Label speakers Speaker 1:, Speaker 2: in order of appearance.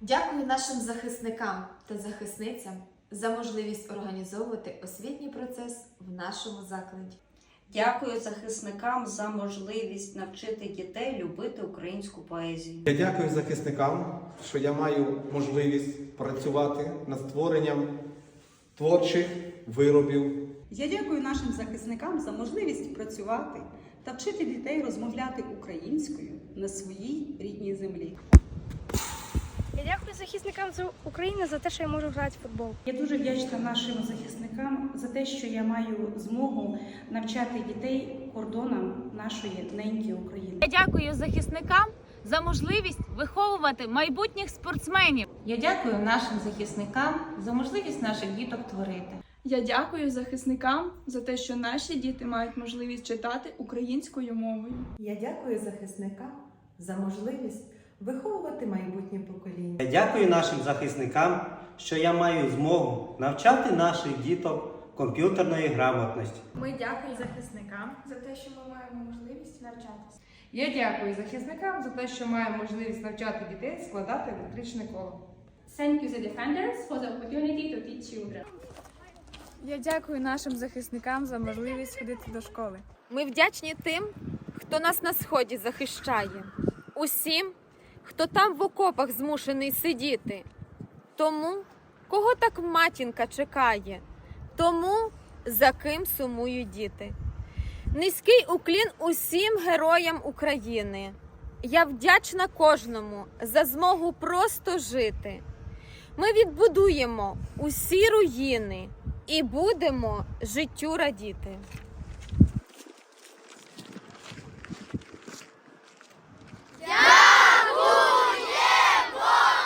Speaker 1: Дякую нашим захисникам та захисницям за можливість організовувати освітній процес в нашому закладі.
Speaker 2: Дякую захисникам за можливість навчити дітей любити українську поезію.
Speaker 3: Я дякую захисникам, що я маю можливість працювати над створенням творчих виробів
Speaker 4: Я дякую нашим захисникам за можливість працювати та вчити дітей розмовляти українською на своїй рідній землі.
Speaker 5: З України за те, що я можу грати в футбол.
Speaker 6: Я дуже вдячна нашим захисникам за те, що я маю змогу навчати дітей кордонам нашої неньки України.
Speaker 7: Я дякую захисникам за можливість виховувати майбутніх спортсменів.
Speaker 8: Я дякую нашим захисникам за можливість наших діток творити.
Speaker 9: Я дякую захисникам за те, що наші діти мають можливість читати українською мовою.
Speaker 10: Я дякую захисникам за можливість виховувати майбутнє покоління.
Speaker 11: Я дякую нашим захисникам, що я маю змогу навчати наших діток комп'ютерної грамотності.
Speaker 9: Ми дякуємо захисникам за те, що ми маємо можливість навчатися.
Speaker 8: Я дякую захисникам за те, що маємо можливість навчати дітей складати електричне коло.
Speaker 5: Thank you the defenders for the opportunity to teach children.
Speaker 9: Я дякую нашим захисникам за можливість ходити до школи.
Speaker 1: Ми вдячні тим, хто нас на сході захищає, усім, хто там в окопах змушений сидіти, тому, кого так матінка чекає, тому, за ким сумують діти. Низький уклін усім героям України. Я вдячна кожному за змогу просто жити. Ми відбудуємо усі руїни і будемо життю радіти.